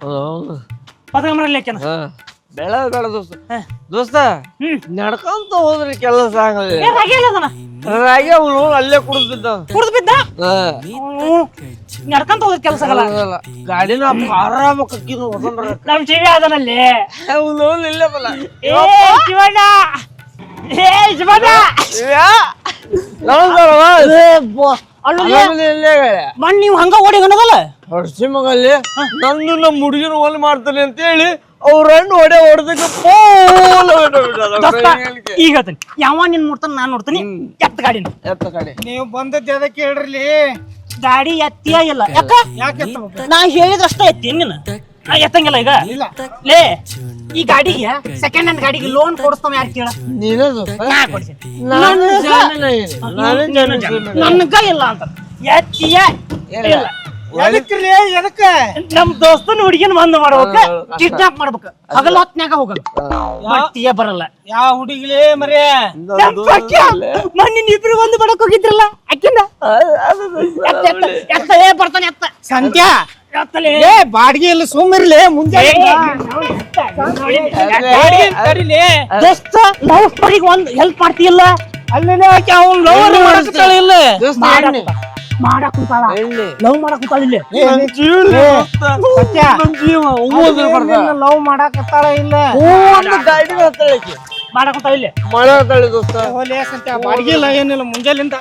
ಪದಕ ಮಾಡಲಿಕ್ಕೆ ಹಾ. ಬೆಳ ಬೇಡ ದೋಸ್ತ. ದೋಸ್ತ ಹ್ಮ್. ನಡ್ಕೊಂತ ಹೋದ್ರೆ ಕೆಲಸ ಆಗಲ್ಲ. ಏ ರಾಗಿ ಅವನು ಅಲ್ಲೇ ಕುಡಿದ್ಬಿದ್ದ ಕುಡ್ದು ಬಿದ್ದ? ನಡ್ಕೊಂತ ಹೋದ ಕೆಲಸ ಆಗಲ್ಲ. ಗಾಡಿನ ಆರಾಮ ಕಕ್ಕಿನ ಹೊಸಂದ್ರ. ನಮ್ ಜೀವಿ ಅದನಲ್ಲಿ. ಅವನು ಇಲ್ಲೇ ಬಲ್ಲ. ಏ ಶಿವಣ್ಣ. ಏ ಶಿವಣ್ಣ. ಅಲ್ಲಲ್ಲಿ ಮಣ್ಣ್ ನೀವು ಹಂಗ ಓಡಿ ಅನ್ನೋದಲ್ಲ ಹೊಡ್ಸಿ ಮಗಲ್ಲಿ ನಂದು ನಮ್ಮ ಹುಡುಗಿನ ಒಲ್ ಮಾಡ್ತಾನೆ ಅಂತ ಹೇಳಿ ಅವ್ರ ಹಣ್ಣು ಹೊಡೆ ಹೊಡೆದಕ್ಕೆ ಪೋಲ ಈಗ ಹೇಳ್ತೀನಿ. ಯಾವ ನಿನ್ ನೋಡ್ತಾನೆ ನಾನ್ ನೋಡ್ತೀನಿ. ಎತ್ತ ಗಾಡಿ ಎತ್ತ ಗಾಡಿ. ನೀವು ಬಂದದ್ದು ಅದಕ್ಕೆ ಹೇಳ್ರಿ? ಗಾಡಿ ಎತ್ತಿಯ ಇಲ್ಲ. ಯಾಕ? ಯಾಕೆ ನಾ ಹೇಳಿದಷ್ಟೇ ಎತ್ತಿ ನೀನು ನಾ ಎತ್ತಂಗಿಲ್ಲ ಈಗ. ಇಲ್ಲ. ಲೇ ಈ ಗಾಡಿಗೆ ಸೆಕೆಂಡ್ ಹ್ಯಾಂಡ್ ಗಾಡಿಗೆ ಲೋನ್ ಕೊಡಿಸ್ತಾವ ಯಾರು ಕೇಳ? ನೀನದು ನಾ ಕೊಡ್ತೀನಿ ನಾನು ಜಾಮೀನ ಇದೆ. ನಾನು ಜಾಮೀನು ಸುಮ್ನೆ. ನನ್ಗ ಇಲ್ಲ ಅಂತ. ಎತ್ತಿಯ ಇಲ್ಲ. ಎದಕ್ರಿ ಎದಕ್ಕ ನಮ್ ದೋಸ್ತನ ಹುಡುಗಿನ ಬಂದ್ ಮಾಡ್ಬೇಕ. ಕಿಡ್ನಾಪ್ ಮಾಡ್ಬೇಕ. ಹಗಲ ಹೊತ್ನ್ಯಾಗ ಹೋಗಲ್ಲ ಬಟ್ಟಿಯ ಬರಲ್ಲ. ಯಾವ ಹುಡುಗಿಲೇ ಮರೇ? ಮಣ್ಣಿನ ಮೊನ್ನೆ ಇಬ್ರು ಬಂದು ಮಾಡಕ್ ಹೋಗಿದ್ರಲ್ಲ ಅಕ್ಕಿಂದ ಎತ್ತ ಎತ್ತ ಎತ್ತ ಏ ಬರ್ತಾನೆ ಎತ್ತ. ಸಂತ್ಯಾ? ಏ ಬಾಡಿಗೆ ಇಲ್ಲ ಸುಮ್ಮಿರ್ಲಿ ಮುಂಜಾನೆ ಲವ್ ಸ್ಟೋರಿಗೆ ಒಂದ್ ಹೆಲ್ಪ್ ಮಾಡ್ತೀಯಲ್ಲ? ಅಲ್ಲೇ ಆಕೆ ಅವ್ನು ಮಾಡಕತ್ತಾಳ ಇಲ್ಲ. ಮಾಡಕ್ ಕುಂತಾಳ. ಲವ್ ಮಾಡಕ್ ಕುಂತಾಳ ಇಲ್ಲಿ? ಲವ್ ಮಾಡಕತ್ತಾಳ ಇಲ್ಲ? ಗಾಡಿ ಬರ್ತಾಳೆ ಆಕಿ. ಮಾಡಕ್ ಇಲ್ಲ? ದೋಸ್ತ. ಹೋಲೆ ಬಾಡಿಗೆ ಇಲ್ಲ ಏನಿಲ್ಲ ಮುಂಜಾಲಿಂದ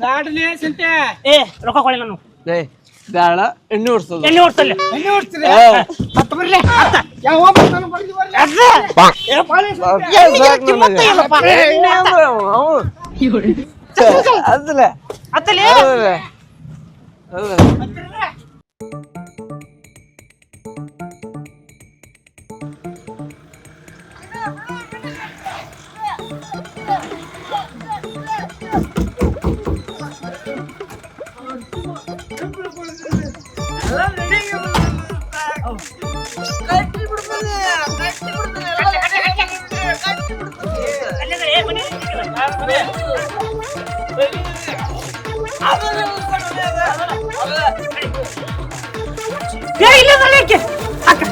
ಗಾಡಿಲಿ ಸಂತ್ಯಾ ಏ ರೊಕ್ಕ ಕೊಡಿ ನಾನು. ಏ ಬ್ಯಾಡ ಎಣ್ಣೆ ಹೊಡ್ಸೋದು. ಎಣ್ಣೆ ಓಡ್ತಲ್ಲ ಎಣ್ಣೆ ಹೊಡ್ಸ್ತೀರಿ ಏ, ಹತ್ತು ಬರ್ಲಿ ಹತ್ತ. ಯಾವ ಬರ್ತಾನ ಬರ್ಲಿ ಬರ್ಲಿ. ಅದ. ಅದ್ಕೆ ಸಾಕ್ ಕಿಮ್ಮತ್ತೇ ನನಗೆ. ಇಲ್ಲಪ್ಪ. ಎಣ್ಣೆ ಅಂದ್ರೆ ಅವ್ನು. ಅದ್ಲೆ. ಅತ್ತಲ್ಲೇ ಅದ್ಲೆ. ಅದ್ಲೆ. ಏ ಇಲ್ಲ ಅಕ್ಕ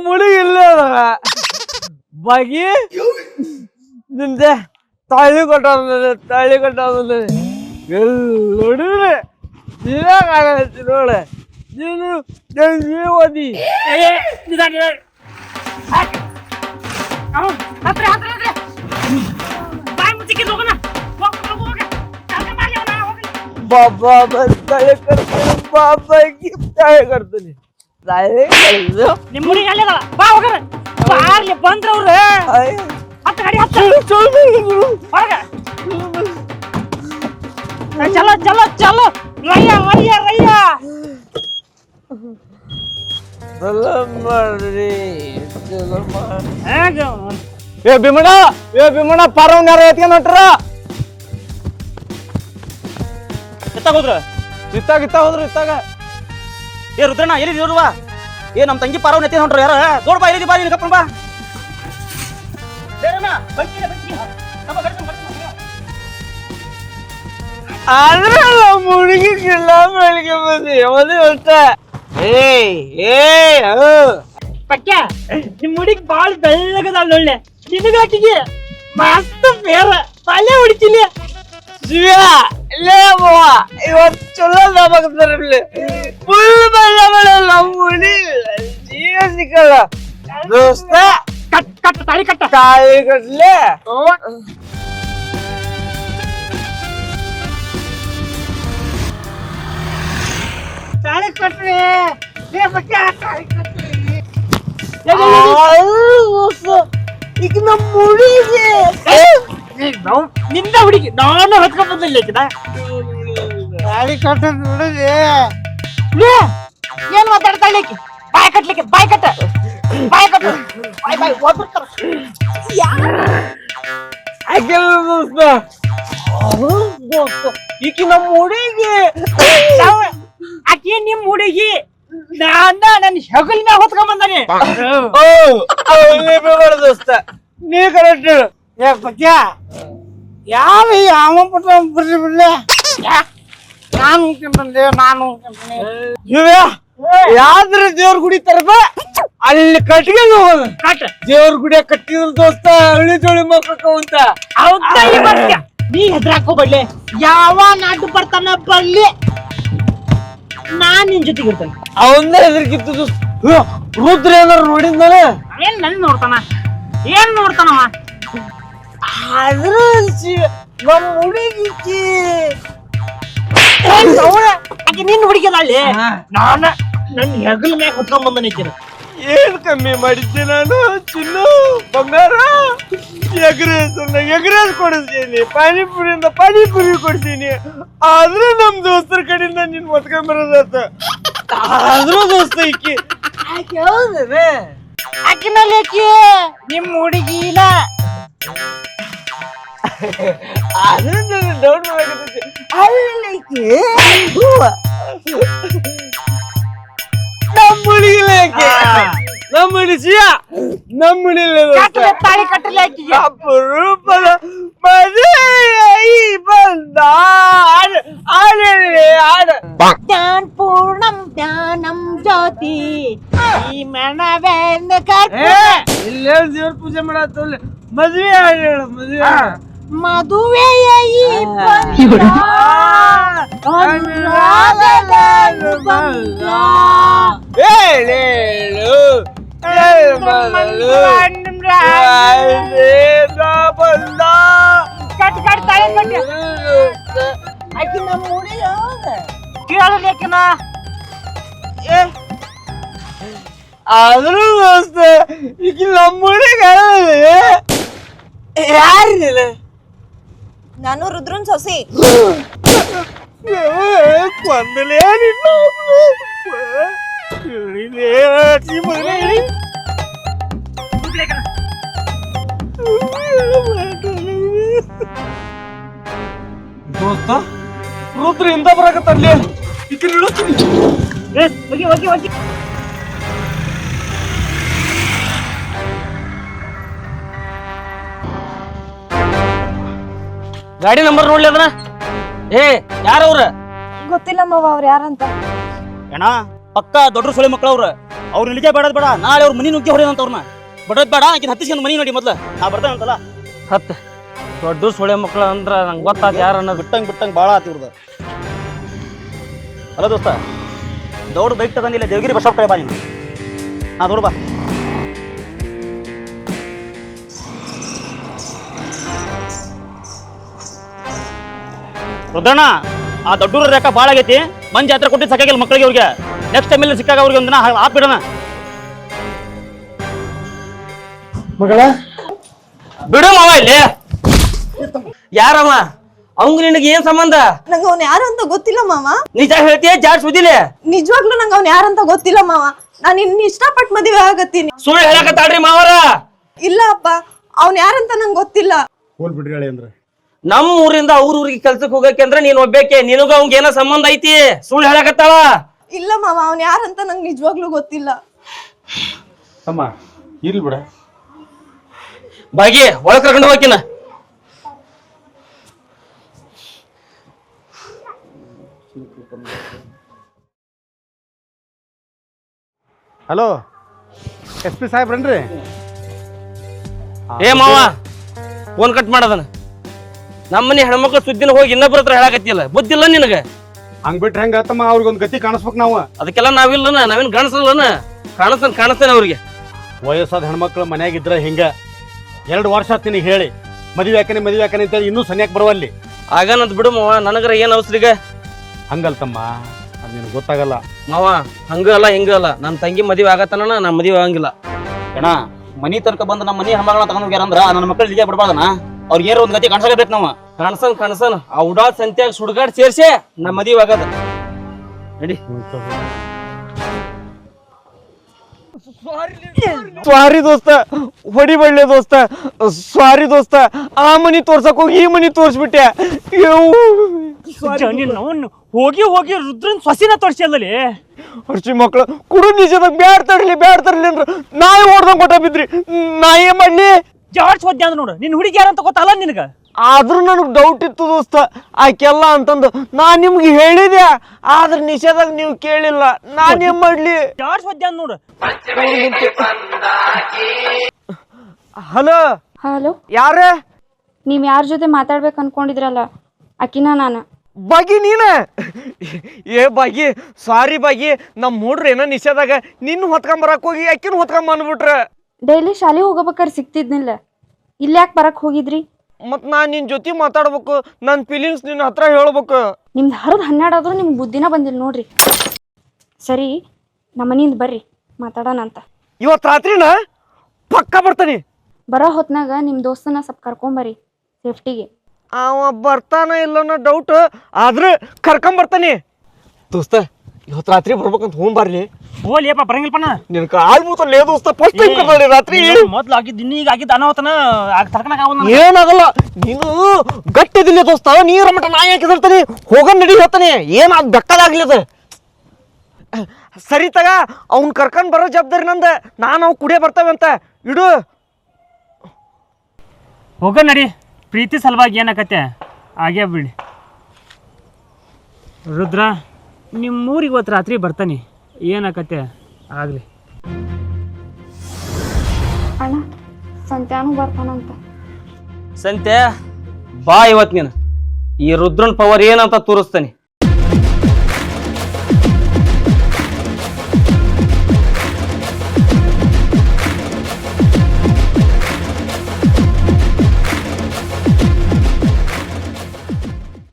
முடி இல்ல பாக்கி இந்த தள்ளி கொண்டாந்தது தள்ளி கொண்டாந்தது எல்லோடு இதே கால வச்சுனோட ಏ, ನಮ್ಮ ಹುಡುಗಿ ಇಲ್ಲೇ ಅದಾಳ ಬಾಗಿ ನಿಂದೆ ತಾಳಿ ಕೊಟ್ಟ ತಾಳಿ ಕೊಟ್ಟ ಎಲ್ಲ ಹುಡುಗ್ರೆ ನೀವೇ ಕಾಣತ್ತಿ ನೋಡ ನೀನು ನನ್ ಜೀವ ಓದಿ ಬಾಬಾ ಬಂದ್ ತಾಳಿ ಕಟ್ತೀನಿ ಬಾಬಾಗಿ ತಾಳಿ ಕಟ್ತೀನಿ ತಾಳಿ ಕಟ್ದು ನಿಮ್ಮ ಹುಡುಗಿ ಅಲ್ಲೇ ಅದಾಳ. ಬಾ ಹೋಗೋಣ ಬಾರ್ಲಿ ಬಂದ್ರ ಅವ್ರು ಅಯ್ಯ, ಹತ್ತ ಗಾಡಿ ಹತ್ತ ಚಲೋ ಚಲೋ ಹೊರಗ ಚಲೋ ಚಲೋ ಚಲೋ ರಯ್ಯ ರಯ್ಯ ರಯ್ಯ ಚಲೋ ಮಾಡ್ರಿ ಚಲೋ ಮಾಡ್ರಿ ಹೇಗ ಏ ಭೀಮಣ್ಣ ಏ ಭೀಮಣ್ಣ ಪಾರವ್ನ ಯಾರ ಎತ್ಕೊಂಡ್ ಹೊಂಟ್ರ ಎತ್ತಾಗ ಹೋದ್ರ ಇತ್ತಾಗ ಇತ್ತಾಗ ಹೋದ್ರು ಇತ್ತಾಗ ಏ ರುದ್ರಣ್ಣ ಎಲ್ಲಿ ಇರುವಾ ಏ ನಮ್ ತಂಗಿ ಪಾರವ್ ನೆತ್ತಿ ಹೊಂಟ್ರ ಯಾರ ದೊಡ್ಡ ಬಾ ಎಲ್ಲಿ ಬಾ ನೀನು ಕಪ್ಪನ್ ಬಾ ಬೇರಣ್ಣ, ಬೈಕಿದೆ, ಬೈಕಿ. ನಮ್ಮ ಗಡ್ಡ, ಗಡ್ಡ, ಗಡ್ಡ. ಆದ್ರೆ ನಮ್ಮ ಹುಡುಗಿ ಕಿಲ್ಲ ಬೆಳಿಗ್ಗೆ ಬಂದು ಯಾವದೇ ಅಷ್ಟ ಏಯ್ ಏಯ್ ಅವು ಪಕ್ಯ ನಿಮ್ ಹುಡುಗಿ ಬಾಳ ಬೆಳ್ಳಗದಾಳ ಒಳ್ಳೆ ನಿನಗ ಆಕಿಗೆ ಮಸ್ತ್ ಬೇರ ತಲೆ ಹೊಡಿತೀನಿ ಶಿವ ಇಲ್ಲೇ ಅವ್ವ ಇವತ್ತು ಚಲೋ ಲಾಭಾಗ್ತಾರೆ ಇಲ್ಲಿ ಫುಲ್ ಬೆಲ್ಲ ಬೆಳೆ ನಮ್ಮ ಹುಡುಗಿ ಜೀವ ಸಿಕ್ಕಲ್ಲ ದೋಸ್ತ ಕಟ್ ಕಟ್ ತಾಳಿ ಕಟ್ಟ ತಾಯಿ ಕಟ್ಲೆ ತಾಳಿ ಕಟ್ರಿ. ತಾಳಿ ಈಗ ನಮ್ಮ ಹುಡುಗಿಗೆ ನಿನ್ನ ಹುಡುಗಿ. ನಾನು ಹತ್ಕೊಂಡ್ ಬಂದಿಲ್ಲ ಈಕಿನ ಗಾಡಿ ಕಟ್ಟ ಹುಡುಗಿ. ಏನ್ ಮಾತಾಡ್ತಾಳೆ ಹೇಳಲಿಕ್ಕೆ ಬಾಯ್ ಕಟ್ಲಿಕ್ಕೆ ಬಾಯ್ ಕಟ್ಟ. ಬಾಯ್ ಕಟ್ಟ. ಬಾಯ್ ಬಾಯ್ ಒಬ್ಬರ್ತಾರ ಅದು ದೋಸ್ತ. ಈಕಿ ನಮ್ಮ ಹುಡುಗಿ. ಆಕಿ ನಿಮ್ ಹುಡುಗಿ ನಾನ ನನ್ನ ಹೆಗಲ್ ಮ್ಯಾಗ ಹೊತ್ಕೊಂಡ್ ಬಂದಾನೆ. ಓ ದೋಸ್ತ. ನೀ ಕರೆಕ್ಟ್ ಹೇಳು ಏ ಯಾವ ಯಾವ ಈ ಅವ ಪುಟ್ಟ ಬಿಡ್ರಿ ಬಿಡ್ಲೆ? ನಾನು ಉಂಟಿಂತಂದೆ ನಾನು ಉಂಟಿಂತೀನಿ ಇವ್ಯ ಯಾವ್ದ್ರ ದೇವ್ರ ಗುಡಿ ತರಬ ಅಲ್ಲಿ ಕಟ್ಗೆ ಹೋಗೋದು. ಕಟ್. ದೇವ್ರ ಗುಡಿ ಕಟ್ಟಿದ್ರ ದೋಸ್ತ ಹಳ್ಳಿ ಜೋಳಿ ಮಕ್ಕಳು ಅಂತ. ಹೌದಾ ನೀ ಹೆದ್ರಾಕೋಬೇಡ್ಲೆ ಯಾವ ನಾಟು ಬರ್ತಾನ ಬರ್ಲಿ ನಾನ್ ನಿನ್ ಜೊತೆಗೆ ಇರ್ತೇನೆ. ಅವನ್ನೇ ಹೆದರ್ಕಿತ್ತು ದೋಸ್ತ. ರುದ್ರ ಏನಾರು ನೋಡಿದ್ಮೇಲೆ ಏನ್ ನನ್ ನೋಡ್ತಾನ? ಏನ್ ನೋಡ್ತಾನವ? ಅದ್ರ ನಮ್ಮ ಹುಡುಗಿ ಆಕಿ ನಿನ್ ಹುಡುಗಿದಲ್ಲಿ ನಾನ ನನ್ ಹೆಗಲ ಮ್ಯಾಗ ಹೊತ್ಕೊಂಡ್ ಬಂದನೆ ಏನ್ ಕಮ್ಮಿ ಮಾಡಿದ್ದೆ ನಾನು ಚಿನ್ನ? ಬಂಗಾರ ಎಗ್ರೆಸ್ ಎಗ್ರೆಸ್ ಕೊಡಿಸ್ತೀನಿ ಪಾನಿಪುರಿಯಿಂದ ಪಾನಿಪುರಿ ಕೊಡ್ತೀನಿ. ಆದ್ರೆ ನಮ್ ದೋಸ್ತರ ಕಡೆಯಿಂದ ನಿನ್ ಒತ್ಕೊಂಡ್ ಬರೋದಾತ ಆದ್ರೂ ದೋಸ್ತ ಇಕ್ಕಿ ಹೌದನೆ ಆಕಿನಲ್ಲಿ ಆಕಿ? ನಿಮ್ ಹುಡುಗಿನ ಆದ್ರೂ ನನಗೆ ಡೌಟ್ ಮಾಡಕತ್ತೈತಿ ಅಲ್ಲಿ ಇಕ್ಕಿ ಹೂವ. ನಮ್ಮ ಹುಡುಗಿಲ್ಲ ನಮ್ಮ ಹುಡುಗಿಯ ನಮ್ಮ ಹುಡುಗಿಲ್ಲ ತಾಳಿ ಕಟ್ಟಲೆ ಆಕಿಗೆ. ಅಪರೂಪದ ಮದುವೆಯಾಗಿ ಬಂದ ಆಡ ಆಡಲಿ ಆಡ ಧ್ಯಾನ್ ಪೂರ್ಣಂ ಧ್ಯಾನಂ ಜ್ಯೋತಿ. ಈ ಮನವೆಂದು ಏ ಇಲ್ಲೇ ದೇವ್ರ ಪೂಜೆ ಮಾಡತ್ತಲ್ಲ ಮದುವೆ ಹಾಡು ಹೇಳು ಮದುವೆ ಹಾಡು. ಮದುವೆಯ ಈ ಬಂಧ ಅನುರಾಗದ ಬಂಧ. ಹೇಳೇಳು ಹೇಳಬಲ್ಲಲು ರಾಜೇಂದ್ರ ಬಂದ. ಕಟ್ ಕಟ್ ತಾಳಿ ಕಟ್ಟು. ಆಕಿ ನಮ್ಮ ಹುಡುಗಿ ಹೌದ? ಕೇಳಲ್ಲ ಆಕಿನ. ಆದ್ರೂ ದೋಸ್ತ ಈಗ ನಮ್ಮ ಹುಡುಗ ಯಾರಿಲ್ಲ ನಾನು ರುದ್ರನ್ ಸೊಸಿ ಕೊಂದಲೇ ನಿನ್ನ ಹೇಳಿದೆ ಆಚಿ ಮಗನೇ. ದೋಸ್ತ ರುದ್ರ ಇಂದ ಬರಾಕತ್ತಲ್ಲಿ ಈಕೆ ನಿಲ್ಲಿಸ್ತೀನಿ ಏ, ಹೋಗಿ ಹೋಗಿ ಹೋಗಿ ಗಾಡಿ ನಂಬರ್ ನೋಡ್ಲಿ ಅದನ್ನ ಏ ಯಾರ ಅವ್ರ ಗೊತ್ತಿಲ್ಲ ಮಾವ ಅವ್ರು ಯಾರಂತ ಅಣ್ಣ ಪಕ್ಕ ದೊಡ್ಡ ಸೊಳೆ ಮಕ್ಕಳು ಅವ್ರ. ಅವ್ರು ಇಲ್ಲಿಗೆ ಬೇಡದ್ ಬೇಡ ನಾಳೆ ಅವ್ರ ಮನಿ ನುಗ್ಗಿ ಹೊಡೆದಂತ ಅವ್ರನ್ನ ಬಡದ್ ಬೇಡ ಆಕಿನ ಹತ್ತಿಸ್ಕೊಂಡು ಮನಿ ನೋಡಿ ಮೊದ್ಲ. ನಾ ಬರ್ತಾನಂತಲ್ಲ ಹತ್ತ ದೊಡ್ಡ ಸೊಳೆ ಮಕ್ಕಳು ಅಂದ್ರೆ ನಂಗೆ ಗೊತ್ತಾದ ಯಾರ ಅನ್ನೋದು. ಬಿಟ್ಟಂಗೆ ಬಿಟ್ಟಂಗೆ ಭಾಳ ಆತಿ ಇವ್ರದ. ಅಲ್ಲ ದೋಸ್ತ ದೌಡ್ ಬೈಕ್ ತಗೊಂಡಿಲ್ಲ ದೇವಗಿರಿ ಬಸ್ ಕಡೆ ಬಾ ನೀನು. ಹಾಂ ದೌಡ್ ಬಾ. ರುದ್ರಣ್ಣ ಆ ದೊಡ್ಡೂರ ರೇಖಾ ಭಾಳ ಆಗೈತಿ. ಮಂಜ್ ಜಾತ್ರೆ ಕೊಟ್ಟಿದ್ದು ಸಾಕಾಗಿಲ್ಲ ಮಕ್ಕಳಿಗೆ ಅವ್ರಿಗೆ. ನೆಕ್ಸ್ಟ್ ಟೈಮ್ ಇಲ್ಲಿ ಸಿಕ್ಕಾಗ ಅವ್ರಿಗೆ ಒಂದಿನ ಹಾಕ್ಬಿಡೋಣ ಮಗಳ? ಬಿಡು ಮಾವ ಇಲ್ಲಿ. ಯಾರಮ್ಮ ಅವಂಗ ನಿನಗೆ ಏನ್ ಸಂಬಂಧ? ನಂಗ ಅವ್ನ ಯಾರು ಅಂತ ಗೊತ್ತಿಲ್ಲ ಮಾವ. ನಿಜ ಹೇಳ್ತೀಯ? ಜಾಡ್ ಸುದಿಲೆ ನಿಜವಾಗ್ಲೂ ನಂಗ ಅವ್ನ ಯಾರಂತ ಗೊತ್ತಿಲ್ಲ ಮಾವ. ನಾನು ಇನ್ನು ಇಷ್ಟಪಟ್ಟು ಮದುವೆ ಆಗತ್ತೀನಿ. ಸುಳ್ಳು ಹೇಳಕತ್ತಾಳ್ರಿ ಮಾವರ. ಇಲ್ಲ ಅಪ್ಪ ಅವ್ನ ಯಾರಂತ ನಂಗೆ ಗೊತ್ತಿಲ್ಲ. ಹೋಲ್ ಬಿಡ್ರಿ ಹೇಳಿ ಅಂದ್ರೆ. ನಮ್ಮ ಊರಿಂದ ಅವ್ರ ಊರಿಗೆ ಕೆಲ್ಸಕ್ಕೆ ಹೋಗಕ್ಕೆ ಅಂದ್ರೆ ನೀನ್ ಒಬ್ಬೇಕೆ. ನಿನಗ ಅವಂಗ ಏನೋ ಸಂಬಂಧ ಐತಿ? ಸುಳ್ಳು ಹೇಳಕತ್ತಾಳ? ಇಲ್ಲ ಮಾವ ಅವ್ನ ಯಾರಂತ ನಂಗೆ ನಿಜವಾಗ್ಲೂ ಗೊತ್ತಿಲ್ಲ. ಅಮ್ಮ ಇರ್ಲಿ ಬಿಡ. ಬಾಗಿ ಒಳಗ್ ಕರ್ಕೊಂಡು ಹೋಗಿನ ಹಲೋ ಎಸ್ ಪಿ ಸಾಹೇಬ್ರನ್ರಿ ಏ ಮಾವ ಫೋನ್ ಕಟ್ ಮಾಡದನ. ನಮ್ಮನೆ ಹೆಣ್ಮಕ್ಳು ಸುದ್ದಿನ ಹೋಗಿ ಇನ್ನೊಬ್ರ ಹತ್ರ ಹೇಳಕತ್ತಿಲ್ಲ ಬುದ್ಧಿಲ್ಲ ನಿನಗ? ಹಂಗ್ ಬಿಟ್ರೆ ಹೆಂಗ ತಮ್ಮ ಅವ್ರಿಗೊಂದು ಗತಿ ಕಾಣಿಸ್ಬೇಕು ನಾವು. ಅದಕ್ಕೆಲ್ಲ ನಾವಿಲ್ಲನ ನಾವೇನ್ ಕಾಣಿಸಲ್ಲನ? ಕಾಣಿಸ್ತಾನೆ ಕಾಣಿಸ್ತೇನೆ ಅವ್ರಿಗೆ. ವಯಸ್ಸಾದ ಹೆಣ್ಮಕ್ಳು ಮನ್ಯಾಗ ಇದ್ರ ಹಿಂಗ. ಎರಡು ವರ್ಷ ಆತ್ ನಿನಗೆ ಹೇಳಿ. ಮದುವೆ ಯಾಕನೆ ಮದುವೆ ಯಾಕನೆ ಅಂತೇಳಿ ಇನ್ನೂ ಸನ್ಯಾಕ್ ಬರುವಲ್ಲಿ ಆಗನಂತ ಬಿಡು ಮಾವ ನನಗರ ಏನ್ ಅವಸರ ಈಗ? ಹಂಗಲ್ ತಮ್ಮ ಅದು ನಿನಗೆ ಗೊತ್ತಾಗಲ್ಲ. ಮಾವ ಹಂಗ ಅಲ್ಲ ಹಿಂಗ ಅಲ್ಲ. ನನ್ನ ತಂಗಿ ಮದುವೆ ಆಗತ್ತನ ನಾ ಮದುವೆ ಆಗಂಗಿಲ್ಲ. ಅಣ್ಣ ಮನಿ ತನಕ ಬಂದ ನಮ್ಮ ಮನಿ ಹೆಣ್ಮಗಳನ್ನ ತಗೊಂಡ್ ನನ್ನ ಮಕ್ಕಳು ಇಲ್ಲಿಗೆ ಬಿಡ್ಬಾರ್ದನ ಅವ್ರಿಗೆ ಏನೋ ಒಂದ್ ಗತಿ ಕಾಣಿಸಲೇಬೇಕು ನಾವು. ಕಣಸನ್ ಕಣಸನ್ ಆ ಉಡಾ ಸಂತ್ಯಾಗ ಸುಡ್ಗಾಡ್ ಸೇರ್ಸೆ ನಮ್ಮ ಮದುವೆ ಆಗದ. ನಡಿ. ಸಾರಿ ದೋಸ್ತ ಹೊಡಿಬಳ್ಳೆ ದೋಸ್ತ ಸ್ವಾರಿ ದೋಸ್ತ ಆ ಮನಿ ತೋರ್ಸಕ್ ಹೋಗಿ ಈ ಮನಿ ತೋರ್ಸ್ಬಿಟ್ಟೆ. ಅವನು ಹೋಗಿ ಹೋಗಿ ರುದ್ರನ್ ಸೊಸಿನ ತೋರ್ಸಲ್ಲಿ ಹರ್ಷಿ ಮಕ್ಳು ಕುಡು ನಿಜದಾಗ ಬ್ಯಾಡ್ ತರ್ಲಿ ಬ್ಯಾಡ್ ತರ್ಲಿ ಅಂದ್ರ ನಾಯಿ ಓಡ್ದಂಗ್ ಕೊಟ್ಟ ಬಿದ್ರಿ. ನಾ ಏನ್ ಮಾಡ್ಲಿ ಜಾರ್ಜ್ ಹೋದ್ಯ ಅಂದ್ ನೋಡು. ನಿನ್ನ ಹುಡುಗಿ ಯಾರಂತ ಗೊತ್ತಲ್ಲ ನಿನಗೆ? ಆದ್ರೂ ನನಗೆ ಡೌಟ್ ಇತ್ತು ದೋಸ್ತ. ಆಕೆಲ್ಲ ಅಂತಂದು ನಾ ನಿಮ್ಗೆ ಹೇಳಿದೆ ಆದ್ರೆ ನಿಷೇಧಾಗ ನೀವು ಕೇಳಿಲ್ಲ. ನಾ ನಿಮ್ ಮಾಡ್ಲಿ ಜಾರ್ಜ್ ಹೋದ್ಯ ಅಂದ್ ನೋಡು. ಹಲೋ? ಹಲೋ? ಯಾರ? ನೀವು ಯಾರ ಜೊತೆ ಮಾತಾಡ್ಬೇಕು ಅನ್ಕೊಂಡಿದ್ರಲ್ಲ? ಅಕಿನ ನಾನು? ಬಾಗಿ ನೀನ? ಏ ಬಾಗಿ ಸಾರಿ ಬಾಗಿ. ನಮ್ಮ ಹುಡ್ರ ಏನೋ ನಿಷೇಧಾಗ ನಿನ್ನ ಹೊತ್ಕೊಂಬರಕ್ ಹೋಗಿ ಆಕಿನ ಹೊತ್ಕೊಂಡ್ ಬಂದ್ಬಿಟ್ರ. ಡೈಲಿ ಶಾಲೆ ಹೋಗಬೇಕಾದ್ರೆ ಸಿಗ್ತಿದ್ನಿಲ್ಲ. ಇಲ್ಲಿ ಯಾಕೆ ಬರಕ್ ಹೋಗಿದ್ರಿ? ಮತ್ ನಾ ನಿನ್ ಜೊತೆ ಮಾತಾಡ್ಬೇಕು ನನ್ ಫೀಲಿಂಗ್ಸ್ ನಿನ್ನ ಹತ್ರ ಹೇಳ್ಬೇಕು. ನಿಮ್ದು ಹರಿದು ಹನ್ನೆರಡಾದ್ರೂ ನಿಮ್ಗೆ ಬುದ್ಧಿನ ಬಂದಿಲ್ಲ ನೋಡ್ರಿ. ಸರಿ ನಮ್ಮ ಮನೆಯಿಂದ ಬರ್ರಿ ಮಾತಾಡೋಣ ಅಂತ. ಇವತ್ತು ರಾತ್ರಿನ ಪಕ್ಕ ಬರ್ತಾನೆ. ಬರೋ ಹೊತ್ನಾಗ ನಿಮ್ಮ ದೋಸ್ತನ ಸ್ವಲ್ಪ ಕರ್ಕೊಂಬರ್ರಿ ಸೇಫ್ಟಿಗೆ ಅವ ಬರ್ತಾನ ಇಲ್ಲೋನೋ ಡೌಟ್ ಆದ್ರೆ ಕರ್ಕೊಂಬರ್ತಾನೆ. ದೋಸ್ತ ಇವತ್ ರಾತ್ರಿ ಬರ್ಬೇಕಂತ ಹೋಗ್ ಬರ್ಲಿ. ಹೋಲಿಯಪ್ಪ ಬರಂಗಿಲ್ಲಪ್ಪನ ನಿನ್ ಕಾಲ್ ಮೂತಲ್ಲೇ ದೋಸ್ತ ಫಸ್ಟ್ ಟೈಮ್ ಕರ್ದಾಳೆ ರಾತ್ರಿ. ಮೊದ್ಲು ಆಗಿದ್ದು ಇನ್ನೀಗ ಆಗಿದ್ದು ಅನಾವತನ ಆಗ ತರ್ಕನಾಗ ಅವನ ಏನಾಗಲ್ಲ ನೀನು ಗಟ್ಟಿದಿಲ್ಲ ದೋಸ್ತ. ನೀರ ಮಟ ನಾ ಯಾಕೆ ಹೆದರ್ತಾನೆ? ಹೋಗ ನಡಿ ಹೇಳ್ತಾನೆ. ಏನ್ ಅದ್ ಬೆಕ್ಕದಾಗ್ಲಿ ಅದ. ಸರಿ ತಗ ಅವ್ನ್ ಕರ್ಕೊಂಡ್ ಬರೋ ಜವಾಬ್ದಾರಿ ನಂದ. ನಾನು ಅವ್ ಕುಡಿಯೇ ಬರ್ತೇವೆ ಅಂತ. ಇಡು. ಹೋಗ ನಡಿ. ಪ್ರೀತಿ ಸಲುವಾಗಿ ಏನಾಕತ್ತೆ? ಆಗೇ ಬಿಡಿ. ರುದ್ರ ನಿಮ್ಮ ಊರಿಗೆ ಇವತ್ತು ರಾತ್ರಿ ಬರ್ತಾನೆ. ಏನಾಕತ್ತೆ? ಆಗಲಿ. ಅಣ್ಣ ಸಂತ್ಯಾನು ಬರ್ತಾನಂತ. ಸಂತೆ ಬಾ ಇವತ್ತು ನೀನು. ಈ ರುದ್ರನ್ ಪವರ್ ಏನಂತ ತೋರಿಸ್ತಾನೆ.